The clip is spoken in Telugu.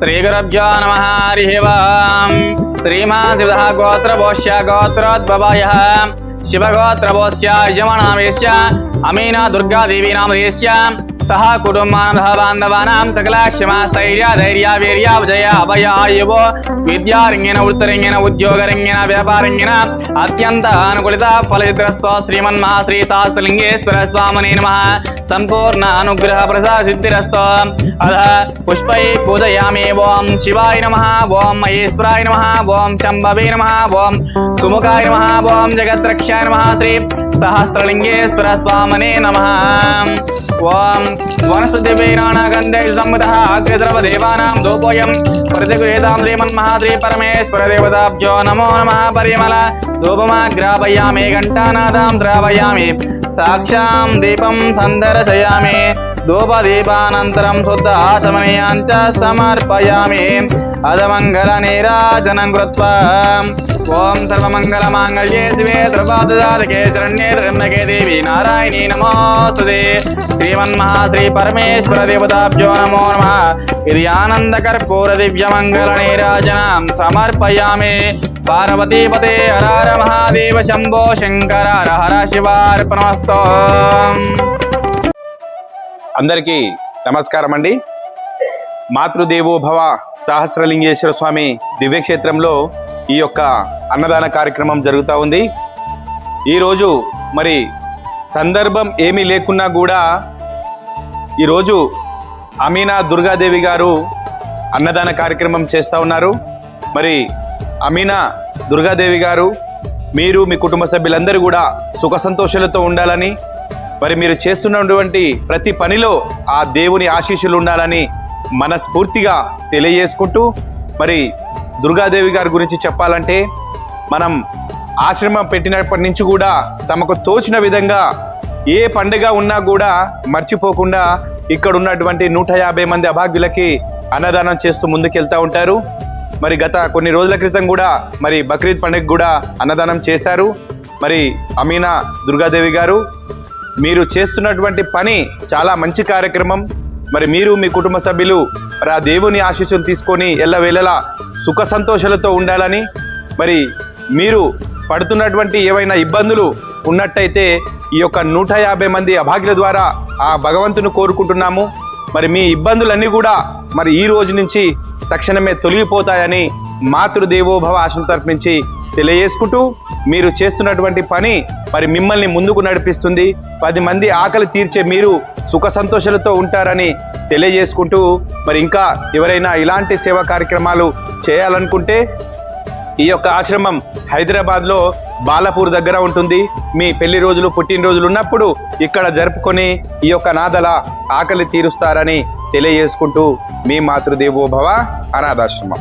శ్రీగురభ్యో నమ హరి ఓం శ్రీమాసివ గోత్రభోష్య గోత్రోద్భవయ శివగోత్రభోష్య యజమానామేశ్య అమీనా దుర్గాదేవి నామదేశ్య సహ కుటుంబానం బాంధవానాం సకల క్షమా స్థైర్య ధైర్య వీర్య విజయ అభయ ఆయువో విద్యారంగిన వృత్తరంగిన ఉద్యోగరంగిన వ్యాపారంగిన అత్యంత అనుకూలిత ఫలచిత్రస్వ శ్రీమన్మహా శ్రీ సహస్రలింగేశ్వర స్వామిని నమ సంపూర్ణ అనుగ్రహ ప్రసాద సిద్ధిరస్తో అధ పుష్పై పూజయామి ఓం శివాయ నమ ఓం మహేశ్వరాయ నమ ఓం శంభవే నమ ఓం సుముఖాయ నమ ఓం జగద్రక్షాయ నమ శ్రీ సహస్రలింగేశ్వర స్వామనే నమ ఓం వనస్పతివైరాణగంధే అగ్రద్రవ దేవానాం ధూపోయం ప్రతిగృహేతాం శ్రీమన్మహాద్రి పరమేశ్వర దేవతాభ్యో నమో నమ పరిమళ ధూపమాగ్రాపయామి ఘంటానాదాం ద్రావయామి సాక్షాం దీపం సందర్శయామి ధూపదీపానంతరం శుద్ధ ఆచమనీయాంచ సమర్పయామి అధమంగళ నీరాజనం కృత్వా ఓం సర్వమంగళ మాంగళ్యే శివే ద్రవాదుదారకే శరణ్యే త్రయంబకే దేవి నారాయణీ నమోస్తుదే శ్రీమన్మహా శ్రీ పరమేశ్వర దేవతాభ్యో నమో నమ. ఇది ఆనంద కర్పూర దివ్య మంగళ నీరాజనం సమర్పయామి పార్వతీపతే హర మహాదేవ శంభో శంకర హర హర శివార్పణమస్తో. అందరికీ నమస్కారం అండి మాతృదేవో భవ సహస్రలింగేశ్వర స్వామి దివ్యక్షేత్రంలో ఈ యొక్క అన్నదాన కార్యక్రమం జరుగుతూ ఉంది. ఈరోజు మరి సందర్భం ఏమీ లేకున్నా కూడా ఈరోజు అమీనా దుర్గాదేవి గారు అన్నదాన కార్యక్రమం చేస్తూ ఉన్నారు. మరి అమీనా దుర్గాదేవి గారు మీరు మీ కుటుంబ సభ్యులందరూ కూడా సుఖ సంతోషాలతో ఉండాలని మరి మీరు చేస్తున్నటువంటి ప్రతి పనిలో ఆ దేవుని ఆశీస్సులు ఉండాలని మనస్ఫూర్తిగా తెలియజేసుకుంటూ మరి దుర్గాదేవి గారి గురించి చెప్పాలంటే మనం ఆశ్రమం పెట్టినప్పటి నుంచి కూడా తమకు తోచిన విధంగా ఏ పండుగ ఉన్నా కూడా మర్చిపోకుండా ఇక్కడ ఉన్నటువంటి నూట యాభై మంది అభాగ్యులకి అన్నదానం చేస్తూ ముందుకెళ్తూ ఉంటారు. మరి గత కొన్ని రోజుల క్రితం కూడా మరి బక్రీద్ పండుగ కూడా అన్నదానం చేశారు. మరి అమీనా దుర్గాదేవి గారు మీరు చేస్తున్నటువంటి పని చాలా మంచి కార్యక్రమం. మరి మీరు మీ కుటుంబ సభ్యులు మరి ఆ దేవుని ఆశీస్సులు తీసుకొని ఎల్లవేళలా సుఖ సంతోషాలతో ఉండాలని మరి మీరు పడుతున్నటువంటి ఏవైనా ఇబ్బందులు ఉన్నట్టయితే ఈ యొక్క నూట యాభై మంది అభాగ్యుల ద్వారా ఆ భగవంతుని కోరుకుంటున్నాము. మరి మీ ఇబ్బందులన్నీ కూడా మరి ఈ రోజు నుంచి తక్షణమే తొలగిపోతాయని మాతృదేవోభవ ఆశం తరపు నుంచి తెలియజేసుకుంటూ మీరు చేస్తున్నటువంటి పని మరి మిమ్మల్ని ముందుకు నడిపిస్తుంది. పది మంది ఆకలి తీర్చే మీరు సుఖ సంతోషాలతో ఉంటారని తెలియజేసుకుంటూ మరి ఇంకా ఎవరైనా ఇలాంటి సేవా కార్యక్రమాలు చేయాలనుకుంటే ఈ యొక్క ఆశ్రమం హైదరాబాద్లో బాలపూర్ దగ్గర ఉంటుంది. మీ పెళ్ళి రోజులు పుట్టినరోజులు ఉన్నప్పుడు ఇక్కడ జరుపుకొని ఈ యొక్క నాదల ఆకలి తీరుస్తారని తెలియజేసుకుంటూ మీ మాతృదేవోభవ అనాథాశ్రమం.